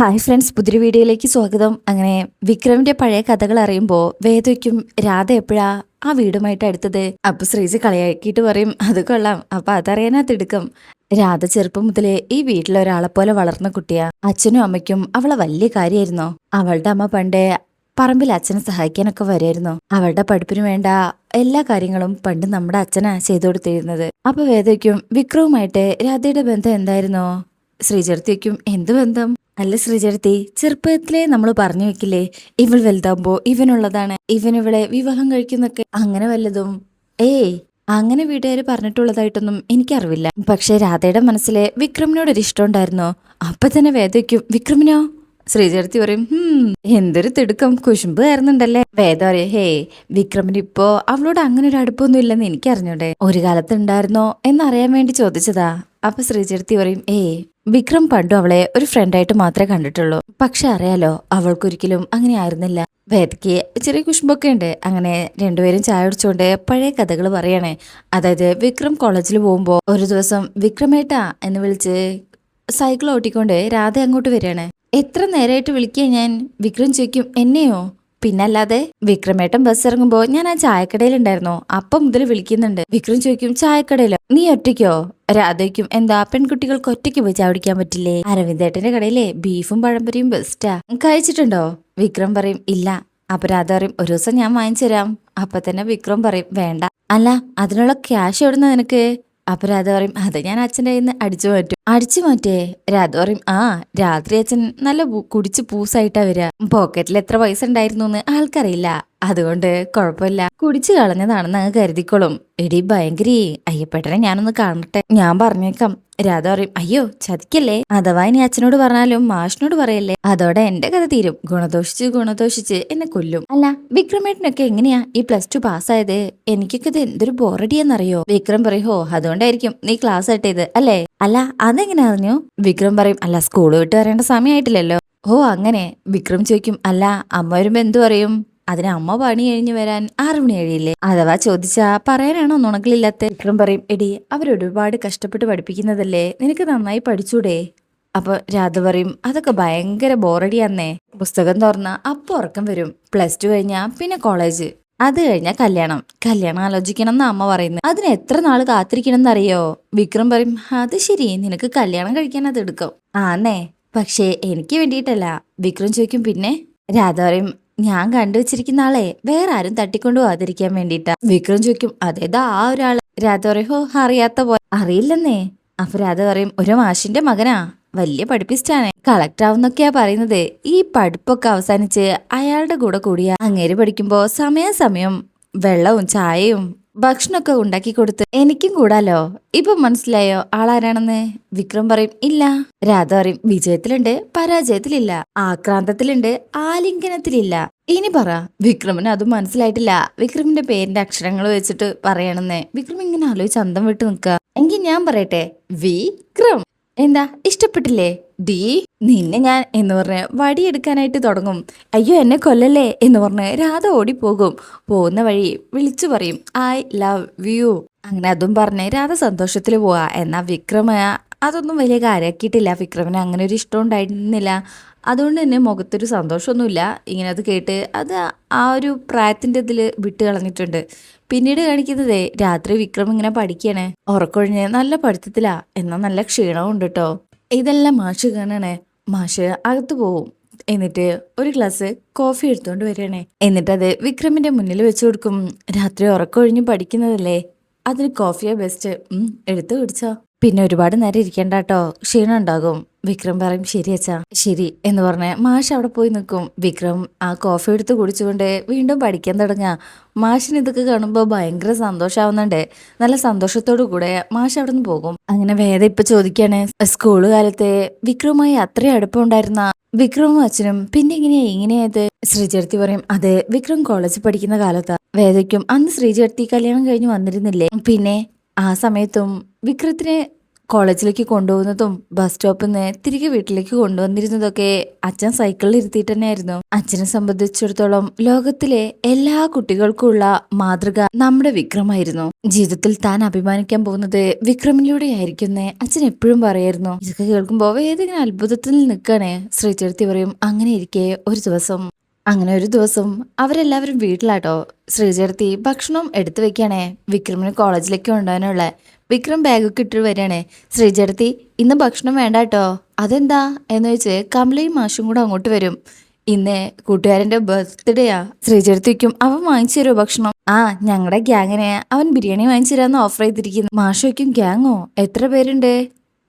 Hi friends പുതിരി വീഡിയോയിലേക്ക് സ്വാഗതം. അങ്ങനെ വിക്രമിന്റെ പഴയ കഥകൾ അറിയുമ്പോൾ വേദയ്ക്കും രാധ എപ്പോഴാ ആ വീടുമായിട്ട് അടുത്തത്? അപ്പൊ ശ്രീജി കളിയാക്കിയിട്ട് പറയും അത് കൊള്ളാം. അപ്പൊ അതറിയാനാ തിടുക്കം. രാധ ചെറുപ്പം മുതലേ ഈ വീട്ടിലെ ഒരാളെ പോലെ വളർന്ന കുട്ടിയാ. അച്ഛനും അമ്മയ്ക്കും അവളെ വലിയ കാര്യമായിരുന്നു അവളുടെ അമ്മ പണ്ടേ പറമ്പിൽ അച്ഛനെ സഹായിക്കാനൊക്കെ വരുമായിരുന്നു. അവളുടെ പഠിപ്പിന് വേണ്ട എല്ലാ കാര്യങ്ങളും പണ്ട് നമ്മുടെ അച്ഛനാ ചെയ്തു കൊടുത്തിരുന്നത്. അപ്പൊ വേദയ്ക്കും വിക്രവുമായിട്ട് രാധയുടെ ബന്ധം എന്തായിരുന്നോ? ശ്രീചർത്തിക്കും എന്ത് ബന്ധം? അല്ല ശ്രീചേർത്തി ചെറുപ്പത്തിലെ നമ്മൾ പറഞ്ഞു വെക്കില്ലേ ഇവൾ വലുതാകുമ്പോ ഇവനുള്ളതാണ് ഇവൻ ഇവളെ വിവാഹം കഴിക്കുന്നൊക്കെ. അങ്ങനെ വല്ലതും? ഏയ് അങ്ങനെ വീട്ടുകാർ പറഞ്ഞിട്ടുള്ളതായിട്ടൊന്നും എനിക്കറിവില്ല. പക്ഷെ രാധയുടെ മനസ്സിലെ വിക്രമിനോടൊരു ഇഷ്ടം ഉണ്ടായിരുന്നു? അപ്പൊ തന്നെ വേദയ്ക്കും വിക്രമിനോ? ശ്രീചേർത്തി പറയും എന്തൊരു തിടുക്കം കുശുമ്പ് കയറുന്നുണ്ടല്ലേ. വേദ പറയും ഹേ വിക്രമിന് ഇപ്പോ അവളോട് അങ്ങനെ ഒരു അടുപ്പൊന്നും ഇല്ലെന്ന് എനിക്കറിഞ്ഞൂടെ. ഒരു കാലത്ത് ഉണ്ടായിരുന്നോ എന്നറിയാൻ വേണ്ടി ചോദിച്ചതാ. അപ്പൊ ശ്രീചേർത്തി പറയും ഏയ് വിക്രം പണ്ടു അവളെ ഒരു ഫ്രണ്ടായിട്ട് മാത്രമേ കണ്ടിട്ടുള്ളൂ. പക്ഷെ അറിയാലോ അവൾക്കൊരിക്കലും അങ്ങനെ ആയിരുന്നില്ല. വേദയ്ക്ക് ചെറിയ കുഷ്മൊക്കെ ഉണ്ട്. അങ്ങനെ രണ്ടുപേരും ചായ കുടിച്ചുകൊണ്ട് പഴയ കഥകൾ പറയണേ. അതായത് വിക്രം കോളേജിൽ പോകുമ്പോൾ ഒരു ദിവസം വിക്രമേട്ടാ എന്ന് വിളിച്ച് സൈക്കിൾ ഓട്ടിക്കൊണ്ട് രാധ അങ്ങോട്ട് വരികയാണ്. എത്ര നേരമായിട്ട് വിളിക്കുക ഞാൻ? വിക്രം ചോദിക്കും എന്നെയോ? പിന്നല്ലാതെ വിക്രമേട്ടൻ ബസ് ഇറങ്ങുമ്പോ ഞാൻ ആ ചായക്കടയിലുണ്ടായിരുന്നോ. അപ്പം മുതൽ വിളിക്കുന്നുണ്ട്. വിക്രം ചോദിക്കും ചായക്കടയിലോ? നീ ഒറ്റയ്ക്കോ? രാധയ്ക്കും എന്താ പെൺകുട്ടികൾക്ക് ഒറ്റയ്ക്ക് പോയി ചാവടിക്കാൻ പറ്റില്ലേ? അരവിന്ദേട്ടന്റെ കടയിലെ ബീഫും പഴംപൊരിയും ബെസ്റ്റാ കഴിച്ചിട്ടുണ്ടോ? വിക്രം പറയും ഇല്ല. അപ്പൊ രാധ പറയും ഒരു ദിവസം ഞാൻ വാങ്ങിച്ചു തരാം അപ്പൊ തന്നെ വിക്രം പറയും വേണ്ട. അല്ല അതിനുള്ള ക്യാഷ് എവിടുന്ന നിനക്ക്? അപ്പൊ രാധ പറയും അത് ഞാൻ അച്ഛന്റെ കയ്യിൽ നിന്ന് അടിച്ചു മാറ്റും. അടിച്ചു മാറ്റേ? രാധ പറയും ആ രാത്രി അച്ഛൻ നല്ല കുടിച്ച് പൂസായിട്ടാ വരിക പോക്കറ്റിൽ എത്ര പൈസ ഉണ്ടായിരുന്നു എന്ന് ആൾക്കറിയില്ല. അതുകൊണ്ട് കുഴപ്പമില്ല. കുടിച്ചു കളഞ്ഞതാണെന്ന് അങ്ങ് കരുതിക്കോളും. എടി ഭയങ്കരി അയ്യപ്പേട്ടനെ ഞാനൊന്ന് കാണട്ടെ. ഞാൻ പറഞ്ഞേക്കാം. രാധ പറയും അയ്യോ ചതിക്കല്ലേ? അഥവാ ഇനി അച്ഛനോട് പറഞ്ഞാലും മാഷിനോട് പറയല്ലേ? അതോടെ എന്റെ കഥ തീരും. ഗുണദോഷിച്ച് ഗുണദോഷിച്ച് എന്നെ കൊല്ലും. അല്ല വിക്രമേട്ടനൊക്കെ എങ്ങനെയാ ഈ പ്ലസ് ടു പാസ്സായത്? എനിക്കൊക്കെ ഇത് എന്തൊരു ബോറടിയെന്നറിയോ? വിക്രം പറയും ഹോ അതുകൊണ്ടായിരിക്കും നീ ക്ലാസ് ആട്ടേത് അല്ലേ? അല്ല അതെങ്ങനെ അറിഞ്ഞു? വിക്രം പറയും അല്ല സ്കൂൾ വിട്ട് വരേണ്ട സമയമായിട്ടില്ലല്ലോ ഓ അങ്ങനെ. വിക്രം ചോദിക്കും അല്ല അമ്മ വരുമ്പോ എന്തു പറയും? അതിന് അമ്മ പണി കഴിഞ്ഞു വരാൻ ആറു മണി കഴിയില്ലേ? അഥവാ ചോദിച്ചാ പറയാനാണോ നുണക്കിലില്ലാത്ത? വിക്രം പറയും എടി അവരൊരുപാട് കഷ്ടപ്പെട്ട് പഠിപ്പിക്കുന്നതല്ലേ? നിനക്ക് നന്നായി പഠിച്ചൂടെ? അപ്പൊ രാധ പറയും അതൊക്കെ ഭയങ്കര ബോറടിയാന്നേ. പുസ്തകം തുറന്ന അപ്പൊ ഉറക്കം വരും. പ്ലസ് ടു കഴിഞ്ഞാ പിന്നെ കോളേജ്. അത് കഴിഞ്ഞാ കല്യാണം. കല്യാണം ആലോചിക്കണം എന്ന് അമ്മ പറയുന്നത് അതിന് എത്ര നാൾ കാത്തിരിക്കണം എന്നറിയോ വിക്രം പറയും അത് ശരി നിനക്ക് കല്യാണം കഴിക്കാൻ അത് എടുക്കും. ആന്നേ. പക്ഷേ എനിക്ക് വേണ്ടിയിട്ടല്ല. വിക്രം ചോദിക്കും പിന്നെ? രാധ പറയും ഞാൻ കണ്ടുവച്ചിരിക്കുന്ന ആളെ വേറെ ആരും തട്ടിക്കൊണ്ടു പോകാതിരിക്കാൻ വേണ്ടിയിട്ടാ. വിക്രം ചോദിക്കും അതേതാ ആ ഒരാൾ? രാധ പറയും അറിയാത്ത പോലെ അറിയില്ലെന്നേ. അപ്പൊ രാധ പറയും ഒരു മാഷിന്റെ മകനാ വലിയ പഠിപ്പിസ്റ്റാണ്. കളക്ടർ ആവുന്നൊക്കെയാ പറയുന്നത്. ഈ പഠിപ്പൊക്കെ അവസാനിച്ച് അയാളുടെ കൂടെ കൂടിയ അങ്ങേര് പഠിക്കുമ്പോ സമയാസമയം വെള്ളവും ചായയും ഭക്ഷണമൊക്കെ ഉണ്ടാക്കി കൊടുത്ത് എനിക്കും കൂടാലോ? ഇപ്പൊ മനസ്സിലായോ ആളാരാണെന്ന്? വിക്രം പറയും ഇല്ല. രാധ പറയും വിജയത്തിലുണ്ട് പരാജയത്തിലില്ല ആക്രാന്തത്തിലുണ്ട് ആലിംഗനത്തിലില്ല. ഇനി പറ വിക്രമിന് അത് മനസ്സിലായിട്ടില്ല. വിക്രമിന്റെ പേരിന്റെ അക്ഷരങ്ങൾ വെച്ചിട്ട് പറയണെന്നേ. വിക്രം ഇങ്ങനെ ആലോചിച്ച് അന്തം വിട്ട് നിൽക്കുക. എങ്കിൽ ഞാൻ പറയട്ടെ വിക്രം. എന്താ? ഇഷ്ടപ്പെട്ടില്ലേ? ഡീ നിന്നെ ഞാൻ എന്ന് പറഞ്ഞ് വടിയെടുക്കാനായിട്ട് തുടങ്ങും. അയ്യോ എന്നെ കൊല്ലല്ലേ എന്ന് പറഞ്ഞ് രാധ ഓടിപ്പോകും. പോകുന്ന വഴി വിളിച്ചു പറയും ഐ ലവ് യു. അങ്ങനെ അതും പറഞ്ഞ് രാധ സന്തോഷത്തിൽ പോവാ. എന്നാ വിക്രമ അതൊന്നും വലിയ കാര്യമാക്കിയിട്ടില്ല. വിക്രമന് അങ്ങനെ ഒരു ഇഷ്ടം ഉണ്ടായിരുന്നില്ല. അതുകൊണ്ട് തന്നെ മുഖത്തൊരു സന്തോഷമൊന്നുമില്ല. ഇങ്ങനെ അത് കേട്ട് അത് ആ ഒരു പ്രായത്തിന്റെ ഇതിൽ വിട്ട് കളഞ്ഞിട്ടുണ്ട്. പിന്നീട് കാണിക്കുന്നതേ രാത്രി വിക്രം ഇങ്ങനെ പഠിക്കണേ ഉറക്കൊഴിഞ്ഞ് നല്ല പഠിത്തത്തിലാ. എന്നാൽ നല്ല ക്ഷീണവും ഉണ്ട് കേട്ടോ ഇതെല്ലാം മാഷ് കാണണേ മാഷ് അകത്ത് പോവും. എന്നിട്ട് ഒരു ഗ്ലാസ് കോഫി എടുത്തുകൊണ്ട് വരികയാണേ. എന്നിട്ടത് വിക്രമിന്റെ മുന്നിൽ വെച്ച് കൊടുക്കും. രാത്രി ഉറക്കൊഴിഞ്ഞ് പഠിക്കുന്നതല്ലേ? അതിന് കോഫിയാ ബെസ്റ്റ് എടുത്തു കുടിച്ചോ. പിന്നെ ഒരുപാട് നേരം ഇരിക്കേണ്ട കേട്ടോ ക്ഷീണം ഉണ്ടാകും. വിക്രം പറയും ശരി അച്ഛാ ശരി എന്ന് പറഞ്ഞ് മാഷ് അവിടെ പോയി നിൽക്കും. വിക്രം ആ കോഫി എടുത്ത് കുടിച്ചുകൊണ്ട് വീണ്ടും പഠിക്കാൻ തുടങ്ങുക. മാഷിന് ഇതൊക്കെ കാണുമ്പോൾ ഭയങ്കര സന്തോഷമാവുന്നുണ്ട് നല്ല സന്തോഷത്തോടു കൂടെ മാഷ് അവിടെ നിന്ന് പോകും. അങ്ങനെ വേദ ഇപ്പൊ ചോദിക്കാണ് സ്കൂൾ കാലത്തെ വിക്രവുമായി അത്രയും അടുപ്പമുണ്ടായിരുന്ന വിക്രമും അച്ഛനും പിന്നെ ഇങ്ങനെയാ ഇങ്ങനെയായത് ശ്രീചേർത്തി പറയും അതെ വിക്രം കോളേജിൽ പഠിക്കുന്ന കാലത്താ. വേദയ്ക്കും അന്ന് ശ്രീചേർത്തി കല്യാണം കഴിഞ്ഞ് വന്നിരുന്നില്ലേ? പിന്നെ ആ സമയത്തും വിക്രത്തിനെ കോളേജിലേക്ക് കൊണ്ടുപോകുന്നതും ബസ് സ്റ്റോപ്പിൽ നിന്ന് തിരികെ വീട്ടിലേക്ക് കൊണ്ടുവന്നിരുന്നതൊക്കെ അച്ഛൻ സൈക്കിളിൽ ഇരുത്തിയിട്ട് തന്നെയായിരുന്നു അച്ഛനെ സംബന്ധിച്ചിടത്തോളം ലോകത്തിലെ എല്ലാ കുട്ടികൾക്കുമുള്ള മാതൃക നമ്മുടെ വിക്രമായിരുന്നു. ജീവിതത്തിൽ താൻ അഭിമാനിക്കാൻ പോകുന്നത് വിക്രമിലൂടെ ആയിരിക്കുന്നേ അച്ഛൻ എപ്പോഴും പറയായിരുന്നു. ഇതൊക്കെ കേൾക്കുമ്പോൾ ഏതെങ്കിലും അത്ഭുതത്തിൽ നിൽക്കണേ. ശ്രീചേർത്തി പറയും അങ്ങനെ ഇരിക്കെ ഒരു ദിവസം അങ്ങനെ ഒരു ദിവസം അവരെല്ലാവരും വീട്ടിലാട്ടോ. ശ്രീചേർത്തി ഭക്ഷണം എടുത്തു വെക്കുകയാണേ വിക്രമിന് കോളേജിലേക്ക് കൊണ്ടുപോകാനുള്ള വിക്രം ബാഗൊക്കെ ഇട്ടിട്ട് വരികയാണേ. ശ്രീചേർത്തി ഇന്ന് ഭക്ഷണം വേണ്ട കേട്ടോ അതെന്താ? എന്ന് വെച്ച് കമലയും മാഷും കൂടെ അങ്ങോട്ട് വരും. ഇന്ന് കൂട്ടുകാരന്റെ ബർത്ത്ഡേയാ ശ്രീചേർത്തിക്കും അവൻ വാങ്ങിച്ചു തരുമോ ഭക്ഷണം? ആ ഞങ്ങളുടെ ഗ്യാങ്ങിനെ അവൻ ബിരിയാണി വാങ്ങിച്ചു തരാമെന്ന് ഓഫർ ചെയ്തിരിക്കുന്നു. മാഷയ്ക്കും ഗ്യാങ്ങോ എത്ര പേരുണ്ട്?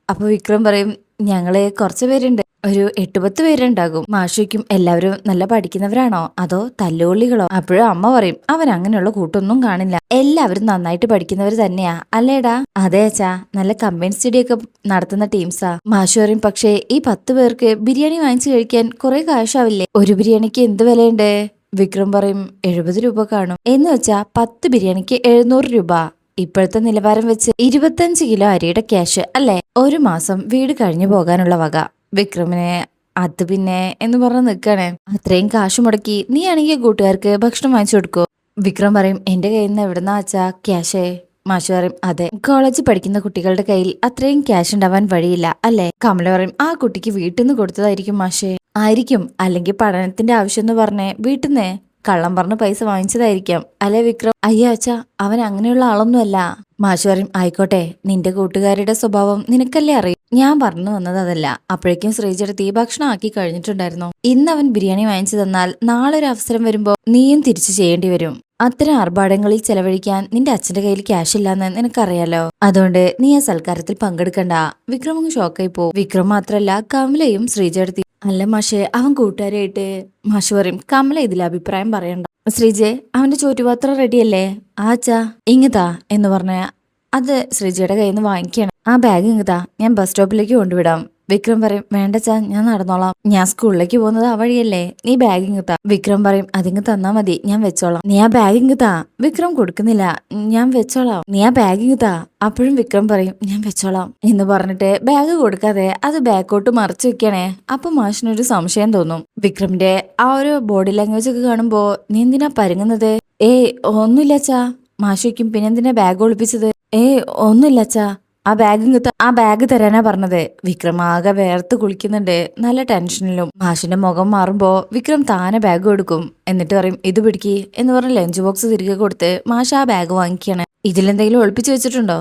അപ്പോൾ വിക്രം പറയും ഞങ്ങൾ കുറച്ച് പേരുണ്ട്. ഒരു എട്ട് പത്ത് പേരുണ്ടാകും. മാഷിക്കും എല്ലാവരും നല്ല പഠിക്കുന്നവരാണോ? അതോ തല്ലുകൊള്ളികളോ? അപ്പോഴും അമ്മ പറയും അവൻ അങ്ങനെയുള്ള കൂട്ടൊന്നും കാണില്ല. എല്ലാവരും നന്നായിട്ട് പഠിക്കുന്നവർ തന്നെയാ. അല്ലേടാ? അതെ അച്ഛാ. നല്ല കമ്പൈൻ സ്റ്റഡി ഒക്കെ നടത്തുന്ന ടീംസാ. മാഷു പറയും പക്ഷേ ഈ പത്ത് പേർക്ക് ബിരിയാണി വാങ്ങിച്ചു കഴിക്കാൻ കുറെ കാശാവില്ലേ? ഒരു ബിരിയാണിക്ക് എന്ത് വിലയുണ്ട്? വിക്രം പറയും എഴുപത് രൂപ കാണും. എന്ന് വെച്ചാ പത്ത് ബിരിയാണിക്ക് എഴുന്നൂറ് രൂപ. ഇപ്പോഴത്തെ നിലവാരം വെച്ച് ഇരുപത്തഞ്ച് കിലോ അരിയുടെ ക്യാഷ് അല്ലേ? ഒരു മാസം വീട് കഴിഞ്ഞു പോകാനുള്ള വക. വിക്രമിനെ അത് പിന്നെ എന്ന് പറഞ്ഞ് നിൽക്കണേ അത്രയും കാശ് മുടക്കി നീ ആണെങ്കിൽ കൂട്ടുകാർക്ക് ഭക്ഷണം വാങ്ങിച്ചു കൊടുക്കോ. വിക്രം പറയും എന്റെ കയ്യിൽ നിന്ന് എവിടെന്നാ വെച്ചാ ക്യാഷേ? മാഷ് പറയും അതെ. കോളേജിൽ പഠിക്കുന്ന കുട്ടികളുടെ കയ്യിൽ അത്രയും ക്യാഷ് ഉണ്ടാവാൻ വഴിയില്ല അല്ലേ? കമല പറയും ആ കുട്ടിക്ക് വീട്ടിൽ നിന്ന് കൊടുത്തതായിരിക്കും മാഷേ. ആയിരിക്കും. അല്ലെങ്കിൽ പഠനത്തിന്റെ ആവശ്യം എന്ന് പറഞ്ഞേ വീട്ടിൽ നിന്ന് കള്ളം പറഞ്ഞ് പൈസ വാങ്ങിച്ചതായിരിക്കാം. അല്ലെ വിക്രം? അയ്യ അച്ഛാ അവൻ അങ്ങനെയുള്ള ആളൊന്നുമല്ല. മാഷു പറയും ആയിക്കോട്ടെ നിന്റെ കൂട്ടുകാരുടെ സ്വഭാവം നിനക്കല്ലേ അറിയും? ഞാൻ പറഞ്ഞു വന്നത് അതല്ല. അപ്പോഴേക്കും ശ്രീജയുടെ ഭക്ഷണം ആക്കി കഴിഞ്ഞിട്ടുണ്ടായിരുന്നു. ഇന്ന് അവൻ ബിരിയാണി വാങ്ങിച്ചു തന്നാൽ നാളെ ഒരു അവസരം വരുമ്പോ നീയും തിരിച്ചു ചെയ്യേണ്ടി വരും. അത്തരം ആർഭാടങ്ങളിൽ ചെലവഴിക്കാൻ നിന്റെ അച്ഛന്റെ കയ്യിൽ ക്യാഷ് ഇല്ലാന്ന് നിനക്കറിയാലോ? അതുകൊണ്ട് നീ ആ സൽക്കാരത്തിൽ പങ്കെടുക്കണ്ട. വിക്രമങ്ങ് ഷോക്കായി പോ വിക്രം മാത്രല്ല കമലയും ശ്രീചേട്ടത്തി അല്ല മാഷെ അവൻ കൂട്ടുകാരായിട്ട് മാഷ് പറയും കമല ഇതിൽ അഭിപ്രായം പറയണ്ട. ശ്രീജെ അവന്റെ ചോറ്റുപാത്രം റെഡിയല്ലേ ആച്ചാ ഇങ്ങതാ എന്ന് പറഞ്ഞ അത് ശ്രീജയുടെ കയ്യിൽ നിന്ന് വാങ്ങിക്കണം ആ ബാഗ് ഇങ്ങതാ ഞാൻ ബസ് സ്റ്റോപ്പിലേക്ക് കൊണ്ടുവിടാം. വിക്രം പറയും വേണ്ട ചാ ഞാൻ നടന്നോളാം. ഞാൻ സ്കൂളിലേക്ക് പോകുന്നത് ആ വഴിയല്ലേ. നീ ബാഗിങ് താ. വിക്രം പറയും അതിങ്ങ് തന്നാ മതി ഞാൻ വെച്ചോളാം. നീ ആ ബാഗിങ് താ. വിക്രം കൊടുക്കുന്നില്ല ഞാൻ വെച്ചോളാം. നീ ആ ബാഗിങ് താ. അപ്പോഴും വിക്രം പറയും ഞാൻ വെച്ചോളാം. എന്ന് പറഞ്ഞിട്ട് ബാഗ് കൊടുക്കാതെ അത് ബാക്കോട്ട് മറച്ചു വെക്കണേ. അപ്പൊ മാഷിനൊരു സംശയം തോന്നും. വിക്രമിന്റെ ആ ഒരു ബോഡി ലാംഗ്വേജ് ഒക്കെ കാണുമ്പോ നീ എന്തിനാ പരുങ്ങുന്നത്? ഏയ് ഒന്നുമില്ല അച്ഛാ മാഷിക്കും പിന്നെന്തിനാ ബാഗ് ഒളിപ്പിച്ചത്? ഏയ് ഒന്നുമില്ല അച്ഛാ ആ ബാഗ് ആ ബാഗ് തരാനാ പറഞ്ഞത്. വിക്രം ആകെ വേർത്ത് കുളിക്കുന്നുണ്ട്. നല്ല ടെൻഷനിലും. മാഷിന്റെ മുഖം മാറുമ്പോ വിക്രം താനെ ബാഗ് കൊടുക്കും എന്നിട്ട് പറയും ഇത് പിടിക്കി എന്ന് പറഞ്ഞ് ലഞ്ച് ബോക്സ് തിരികെ കൊടുത്ത് മാഷ് ആ ബാഗ് വാങ്ങിക്കാണ് ഇതിലെന്തെങ്കിലും ഒളിപ്പിച്ചു വെച്ചിട്ടുണ്ടോ?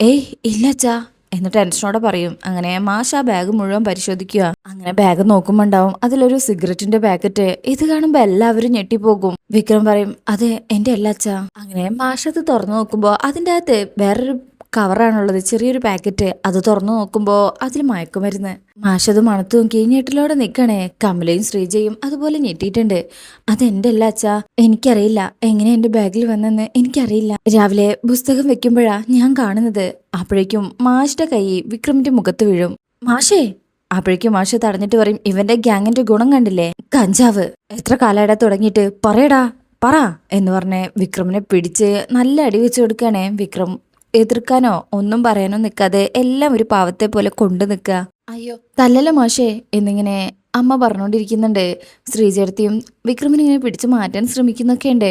ഏയ് ഇല്ല അച്ഛാ എന്ന് ടെൻഷനോടെ പറയും. അങ്ങനെ മാഷ് ആ ബാഗ് മുഴുവൻ പരിശോധിക്കുക. അങ്ങനെ ബാഗ് നോക്കുമ്പോ ഉണ്ടാവും അതിലൊരു സിഗരറ്റിന്റെ പാക്കറ്റ് ഇത് കാണുമ്പോ എല്ലാവരും ഞെട്ടിപ്പോകും. വിക്രം പറയും അതെ എന്റെ അല്ല അച്ഛാ. അങ്ങനെ മാഷ് അത് തുറന്നു നോക്കുമ്പോ അതിന്റെ അകത്ത് വേറൊരു കവറാണുള്ളത്. ചെറിയൊരു പാക്കറ്റ്. അത് തുറന്നു നോക്കുമ്പോ അതിൽ മയക്കുമരുന്ന് മാഷത് മണത്തു നോക്കി ഞെട്ടിലോടെ നിൽക്കണേ കമലയും ശ്രീജയും അതുപോലെ ഞെട്ടിയിട്ടുണ്ട്. അതെന്റെ അല്ല അച്ഛാ? എനിക്കറിയില്ല. എങ്ങനെ എന്റെ ബാഗിൽ വന്നെന്ന് എനിക്കറിയില്ല. രാവിലെ പുസ്തകം വെക്കുമ്പോഴാ ഞാൻ കാണുന്നത്. അപ്പോഴേക്കും മാഷിന്റെ കൈ വിക്രമിന്റെ മുഖത്ത് വീഴും. മാഷേ! അപ്പോഴേക്കും മാഷ് തടഞ്ഞിട്ട് പറയും ഇവന്റെ ഗ്യാങ്ങിന്റെ ഗുണം കണ്ടില്ലേ? കഞ്ചാവ്. എത്ര കാലമായിടാ തുടങ്ങിയിട്ട്? പറയടാ. പറ എന്ന് പറഞ്ഞ് വിക്രമിനെ പിടിച്ച് നല്ല അടി വെച്ച് കൊടുക്കുകയാണേ വിക്രം. എതിർക്കാനോ ഒന്നും പറയാനോ നിൽക്കാതെ എല്ലാം ഒരു പാവത്തെ പോലെ കൊണ്ടു നിൽക്കുക അയ്യോ തല്ലല്ല മാഷേ? എന്നിങ്ങനെ അമ്മ പറഞ്ഞുകൊണ്ടിരിക്കുന്നുണ്ട് ശ്രീചേർത്തിയും വിക്രമനിങ്ങനെ പിടിച്ചു മാറ്റാൻ ശ്രമിക്കുന്നൊക്കെ ഉണ്ട്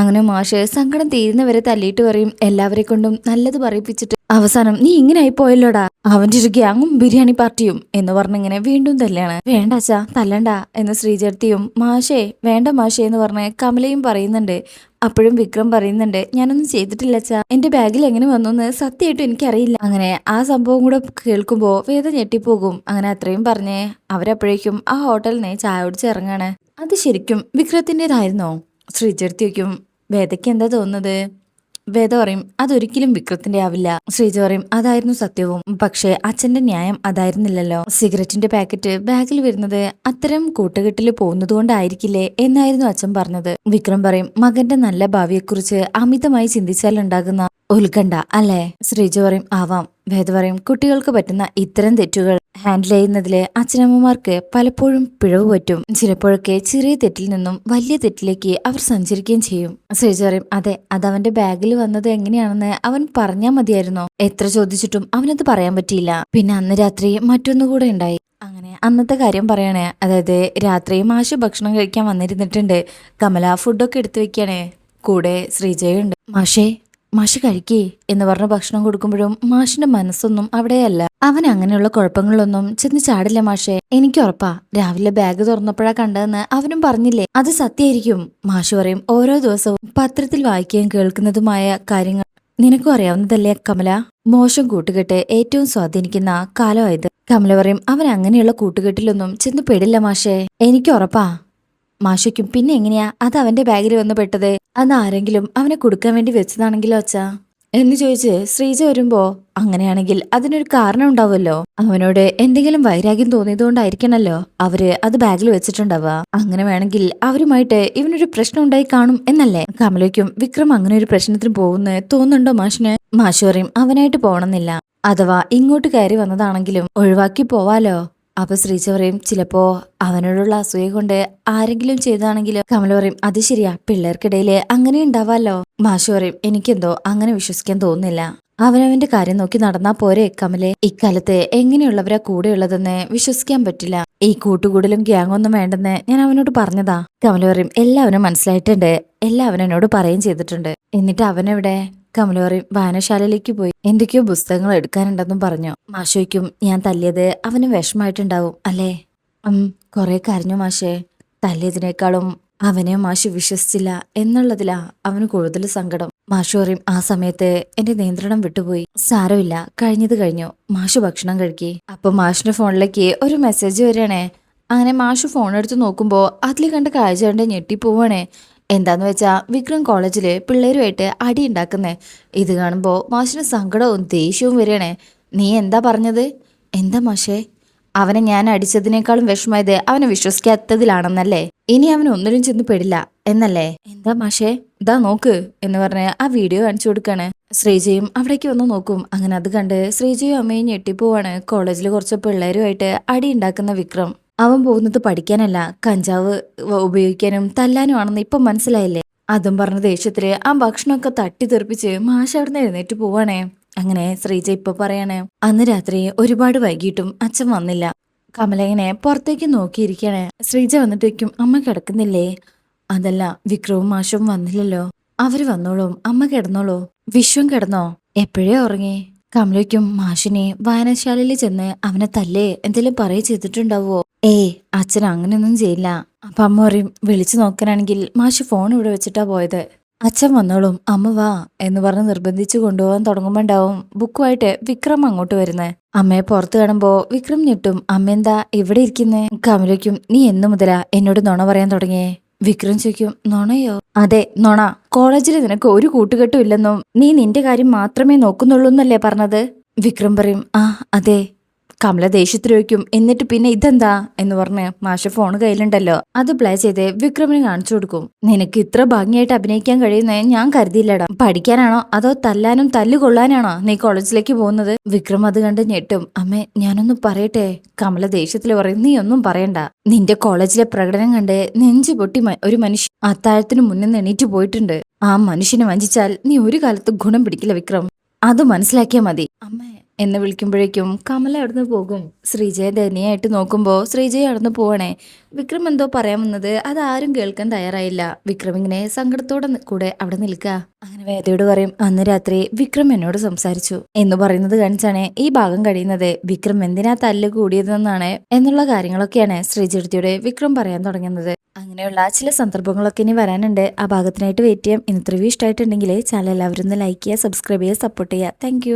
അങ്ങനെ മാഷ് സങ്കടം തീരുന്നവരെ തല്ലിയിട്ട് പറയും എല്ലാവരെ കൊണ്ടും നല്ലത് പറയിപ്പിച്ചിട്ട്. അവസാനം നീ ഇങ്ങനെ ആയി പോയല്ലോടാ? അവന്റെ ഒരു ഗ്യാങ്ങും ബിരിയാണി പാർട്ടിയും എന്ന് പറഞ്ഞിങ്ങനെ വീണ്ടും തല്ലാണ്. വേണ്ട അച്ഛാ തല്ലണ്ട എന്ന് ശ്രീചേർത്തിയും മാഷേ വേണ്ട മാഷേ എന്ന് പറഞ്ഞ് കമലയും പറയുന്നുണ്ട്. അപ്പോഴും വിക്രം പറയുന്നുണ്ട് ഞാനൊന്നും ചെയ്തിട്ടില്ല അച്ഛാ. എന്റെ ബാഗിൽ എങ്ങനെ വന്നു എന്ന് സത്യമായിട്ടും എനിക്കറിയില്ല. അങ്ങനെ ആ സംഭവം കൂടെ കേൾക്കുമ്പോൾ വേദ ഞെട്ടിപ്പോകും. അങ്ങനെ അത്രയും പറഞ്ഞ് അവരപ്പോഴേക്കും ആ ഹോട്ടലിനെ ചായ ഓടിച്ചിറങ്ങാണ് അത് ശരിക്കും വിക്രത്തിന്റെതായിരുന്നോ? ശ്രീചേർത്തി വയ്ക്കും വേദയ്ക്ക് എന്താ തോന്നുന്നത്? വേദ പറയും അതൊരിക്കലും വിക്രത്തിന്റെ ആവില്ല. ശ്രീജ പറയും അതായിരുന്നു സത്യവും. പക്ഷേ അച്ഛന്റെ ന്യായം അതായിരുന്നില്ലല്ലോ. സിഗരറ്റിന്റെ പാക്കറ്റ് ബാഗിൽ വരുന്നത് അത്തരം കൂട്ടുകെട്ടിൽ പോകുന്നത് കൊണ്ടായിരിക്കില്ലേ എന്നായിരുന്നു അച്ഛൻ പറഞ്ഞത്. വിക്രം പറയും മകന്റെ നല്ല ഭാവിയെക്കുറിച്ച് അമിതമായി ചിന്തിച്ചാൽ ഉണ്ടാകുന്ന ഉത്കണ്ഠ അല്ലേ? ശ്രീജ പറയും ആവാം. വേദ പറയും കുട്ടികൾക്ക് പറ്റുന്ന ഇത്തരം തെറ്റുകൾ ഹാൻഡിൽ ചെയ്യുന്നതിൽ അച്ഛനമ്മമാർക്ക് പലപ്പോഴും പിഴവ് പറ്റും. ചിലപ്പോഴൊക്കെ ചെറിയ തെറ്റിൽ നിന്നും വലിയ തെറ്റിലേക്ക് അവർ സഞ്ചരിക്കുകയും ചെയ്യും. ശ്രീജ പറയും അതെ അത് അവന്റെ ബാഗിൽ വന്നത് എങ്ങനെയാണെന്ന് അവൻ പറഞ്ഞാൽ മതിയായിരുന്നോ? എത്ര ചോദിച്ചിട്ടും അവനത് പറയാൻ പറ്റിയില്ല. പിന്നെ അന്ന് രാത്രി മറ്റൊന്നുകൂടെ ഉണ്ടായി. അങ്ങനെ അന്നത്തെ കാര്യം പറയണേ. അതായത് രാത്രി മാഷ് ഭക്ഷണം കഴിക്കാൻ വന്നിരുന്നിട്ടുണ്ട്. കമല ഫുഡൊക്കെ എടുത്തു വെക്കുകയാണേ കൂടെ ശ്രീജയുണ്ട്. മാഷേ മാഷ് കഴിക്കേ എന്ന് പറഞ്ഞ ഭക്ഷണം കൊടുക്കുമ്പോഴും മാഷിന്റെ മനസ്സൊന്നും അവിടെയല്ല. അവൻ അങ്ങനെയുള്ള കുഴപ്പങ്ങളൊന്നും ചെന്ന് ചാടില്ല മാഷേ. എനിക്ക് ഉറപ്പാ രാവിലെ ബാഗ് തുറന്നപ്പോഴാ കണ്ടതെന്ന് അവനും പറഞ്ഞില്ലേ? അത് സത്യമായിരിക്കും. മാഷ് പറയും ഓരോ ദിവസവും പത്രത്തിൽ വായിക്കുകയും കേൾക്കുന്നതുമായ കാര്യങ്ങൾ നിനക്കും അറിയാവുന്നതല്ലേ കമല? മോശം കൂട്ടുകെട്ട് ഏറ്റവും സ്വാധീനിക്കുന്ന കാലമായത്. കമല പറയും അവൻ അങ്ങനെയുള്ള കൂട്ടുകെട്ടിലൊന്നും ചെന്ന് പെടില്ല മാഷേ. എനിക്ക് ഉറപ്പാ മാഷയ്ക്കും പിന്നെ എങ്ങനെയാ? അത് അവന്റെ ബാഗിൽ വന്ന് പെട്ടത്. അത് ആരെങ്കിലും അവനെ കൊടുക്കാൻ വേണ്ടി വെച്ചതാണെങ്കിലോ അച്ഛാ? എന്ന് ചോദിച്ച് ശ്രീജ വരുമ്പോ അങ്ങനെയാണെങ്കിൽ അതിനൊരു കാരണം ഉണ്ടാവുമല്ലോ. അവനോട് എന്തെങ്കിലും വൈരാഗ്യം തോന്നിയതുകൊണ്ടായിരിക്കണല്ലോ അവർ അത് ബാഗിൽ വെച്ചിട്ടുണ്ടാവുക. അങ്ങനെ വേണമെങ്കിൽ അവരുമായിട്ട് ഇവനൊരു പ്രശ്നം ഉണ്ടായി കാണും എന്നല്ലേ? കമലയ്ക്കും വിക്രം അങ്ങനെ ഒരു പ്രശ്നത്തിന് പോകുന്ന തോന്നുന്നുണ്ടോ മാഷിന്? മാഷ് പറയും അവനായിട്ട് പോകണമെന്നില്ല. അഥവാ ഇങ്ങോട്ട് കയറി വന്നതാണെങ്കിലും ഒഴിവാക്കി പോവാലോ? അപ്പൊ ശ്രീജ പറയും ചിലപ്പോ അവനോടുള്ള അസൂയ കൊണ്ട് ആരെങ്കിലും ചെയ്താണെങ്കിലും കമല പറയും അത് ശരിയാ പിള്ളേർക്കിടയിൽ അങ്ങനെ ഉണ്ടാവാല്ലോ. മാഷു പറയും എനിക്കെന്തോ അങ്ങനെ വിശ്വസിക്കാൻ തോന്നുന്നില്ല. അവനവന്റെ കാര്യം നോക്കി നടന്നാ പോരെ കമലെ. ഇക്കാലത്ത് എങ്ങനെയുള്ളവരാ കൂടെയുള്ളതെന്ന് വിശ്വസിക്കാൻ പറ്റില്ല. ഈ കൂട്ടുകൂടലും ഗ്യാങ്ങൊന്നും വേണ്ടെന്ന് ഞാൻ അവനോട് പറഞ്ഞതാ. കമല പറയും എല്ലാവരും മനസ്സിലായിട്ടുണ്ട്. എല്ലാവരും എന്നോട് പറയുകയും ചെയ്തിട്ടുണ്ട്. എന്നിട്ട് അവനെവിടെ? കമല പറയും വായനശാലയിലേക്ക് പോയി. എന്തൊക്കെയോ പുസ്തകങ്ങൾ എടുക്കാനുണ്ടെന്നും പറഞ്ഞു. മാഷോയ്ക്കും ഞാൻ തല്ലിയത് അവന് വിഷമായിട്ടുണ്ടാവും അല്ലേ? കുറെ കരഞ്ഞു മാഷേ. തല്ലിയതിനേക്കാളും അവനെ മാഷ് വിശ്വസിച്ചില്ല എന്നുള്ളതിലാ അവന് കൂടുതൽ സങ്കടം. മാഷു പറയും ആ സമയത്ത് എന്റെ നിയന്ത്രണം വിട്ടുപോയി. സാരമില്ല കഴിഞ്ഞത് കഴിഞ്ഞു. മാഷു ഭക്ഷണം കഴിക്കി. അപ്പൊ മാഷിന്റെ ഫോണിലേക്ക് ഒരു മെസ്സേജ് വരികയാണേ. അങ്ങനെ മാഷു ഫോൺ എടുത്ത് നോക്കുമ്പോ അതിൽ കണ്ട കാഴ്ച കണ്ട് ഞെട്ടിപ്പോവാണേ. എന്താന്ന് വെച്ചാൽ വിക്രം കോളേജിൽ പിള്ളേരുമായിട്ട് അടി ഉണ്ടാക്കുന്നേ. ഇത് കാണുമ്പോൾ മാഷിന് സങ്കടവും ദേഷ്യവും വരികയാണേ. നീ എന്താ പറഞ്ഞത്? എന്താ മാഷേ? അവനെ ഞാൻ അടിച്ചതിനേക്കാളും വിഷമായത് അവനെ വിശ്വസിക്കാത്തതിലാണെന്നല്ലേ? ഇനി അവൻ ഒന്നിലും ചെന്ന് പെടില്ല എന്നല്ലേ? എന്താ മാഷേ? ഇതാ നോക്ക് എന്ന് പറഞ്ഞ് ആ വീഡിയോ കാണിച്ചു കൊടുക്കാണ്. ശ്രീജയും അവിടേക്ക് വന്ന് നോക്കും. അങ്ങനെ അത് കണ്ട് ശ്രീജയും അമ്മയും ഞെട്ടിപ്പോവാണ്. കോളേജിൽ കുറച്ച് പിള്ളേരുമായിട്ട് അടി ഉണ്ടാക്കുന്ന വിക്രം. അവൻ പോകുന്നത് പഠിക്കാനല്ല കഞ്ചാവ് ഉപയോഗിക്കാനും തല്ലാനും ആണെന്ന് ഇപ്പം മനസ്സിലായില്ലേ? അതും പറഞ്ഞ ദേഷ്യത്തിൽ ആ ഭക്ഷണമൊക്കെ തട്ടി തെറിപ്പിച്ച് മാഷ് അവിടുന്ന് എഴുന്നേറ്റ് പോവാണേ. അങ്ങനെ ശ്രീജ ഇപ്പൊ പറയണേ അന്ന് രാത്രി ഒരുപാട് വൈകിട്ടും അച്ഛൻ വന്നില്ല. കമല ഇങ്ങനെ പുറത്തേക്ക് നോക്കിയിരിക്കണേ ശ്രീജ വന്നിട്ടേക്കും അമ്മ കിടക്കുന്നില്ലേ? അതല്ല വിക്രവും മാഷും വന്നില്ലല്ലോ. അവർ വന്നോളും അമ്മ കിടന്നോളൂ. വിശ്വം കിടന്നോ? എപ്പോഴേ ഉറങ്ങി? കമലയ്ക്കും മാഷിനെ വായനശാലയിൽ ചെന്ന് അവനെ തല്ലേ എന്തെങ്കിലും പറയ ചെയ്തിട്ടുണ്ടാവോ ഏയ് അച്ഛൻ അങ്ങനെയൊന്നും ചെയ്യില്ല. അപ്പൊ അമ്മ പറയും വിളിച്ചു നോക്കാനാണെങ്കിൽ മാഷ് ഫോൺ ഇവിടെ വെച്ചിട്ടാ പോയത്. അച്ഛൻ വന്നോളും അമ്മ വാ എന്ന് പറഞ്ഞ് നിർബന്ധിച്ചു കൊണ്ടുപോകാൻ തുടങ്ങുമ്പോണ്ടാവും ബുക്കുമായിട്ട് വിക്രം അങ്ങോട്ട് വരുന്നത് അമ്മയെ പുറത്ത് കാണുമ്പോൾ വിക്രം ഞെട്ടും അമ്മ എന്താ ഇവിടെ ഇരിക്കുന്നേ? കമലയ്ക്കും നീ എന്നു മുതലാ എന്നോട് നുണ പറയാൻ തുടങ്ങിയേ? വിക്രം ചോദിക്കും നുണയോ? അതെ നുണ. കോളേജിൽ നിനക്ക് ഒരു കൂട്ടുകെട്ടും ഇല്ലെന്നും നീ നിന്റെ കാര്യം മാത്രമേ നോക്കുന്നുള്ളൂ എന്നല്ലേ പറഞ്ഞത്? വിക്രം പറയും ആ അതെ. കമല ദേഷ്യത്തിൽ വയ്ക്കും എന്നിട്ട് പിന്നെ ഇതെന്താ? എന്ന് പറഞ്ഞ് മാഷ ഫോൺ കയ്യിലുണ്ടല്ലോ. അത് പ്ലേ ചെയ്ത് വിക്രമിന് കാണിച്ചു കൊടുക്കും. നിനക്ക് ഇത്ര ഭംഗിയായിട്ട് അഭിനയിക്കാൻ കഴിയുന്ന ഞാൻ കരുതിയില്ലടാ. പഠിക്കാനാണോ അതോ തല്ലാനും തല്ലുകൊള്ളാനാണോ നീ കോളേജിലേക്ക് പോകുന്നത്? വിക്രം അത് കണ്ട് ഞെട്ടും. അമ്മേ ഞാനൊന്നും പറയട്ടെ? കമല ദേഷ്യത്തിൽ പറയും നീ ഒന്നും പറയണ്ട. നിന്റെ കോളേജിലെ പ്രകടനം കണ്ട് നെഞ്ചു പൊട്ടി ഒരു മനുഷ്യൻ അത്താഴത്തിന് മുന്നിൽ എണീറ്റ് പോയിട്ടുണ്ട്. ആ മനുഷ്യനെ വഞ്ചിച്ചാൽ നീ ഒരു കാലത്ത് ഗുണം പിടിക്കില്ല വിക്രം. അത് മനസ്സിലാക്കിയാ മതി. അമ്മേ എന്ന് വിളിക്കുമ്പോഴേക്കും കമല അവിടുന്ന് പോകും. ശ്രീജയെ ദയനീയായിട്ട് നോക്കുമ്പോൾ ശ്രീജയ അവിടുന്ന് പോവണേ. വിക്രം എന്തോ പറയാൻ വന്നത് അത് ആരും കേൾക്കാൻ തയ്യാറായില്ല. വിക്രം ഇങ്ങനെ സങ്കടത്തോടെ കൂടെ അവിടെ നിൽക്കുക അങ്ങനെ വേദയോട് പറയും അന്ന് രാത്രി വിക്രം എന്നോട് സംസാരിച്ചു. എന്ന് പറയുന്നത് കാണിച്ചാണ് ഈ ഭാഗം കഴിയുന്നത്. വിക്രം എന്തിനാ തല്ല് കൂടിയതെന്നാണ് എന്നുള്ള കാര്യങ്ങളൊക്കെയാണ് ശ്രീജയുടെ വിക്രം പറയാൻ തുടങ്ങുന്നത്. അങ്ങനെയുള്ള ചില സന്ദർഭങ്ങളൊക്കെ ഇനി വരാനുണ്ട്. ആ ഭാഗത്തിനായിട്ട് വെയിറ്റ് ചെയ്യാം. ഇന്നത്തെ റിവ്യൂ ഇഷ്ടമായിട്ടുണ്ടെങ്കിൽ ചാനൽ എല്ലാവരും ഒന്ന് ലൈക്ക് ചെയ്യുക സബ്സ്ക്രൈബ് ചെയ്യുക സപ്പോർട്ട് ചെയ്യുക. താങ്ക്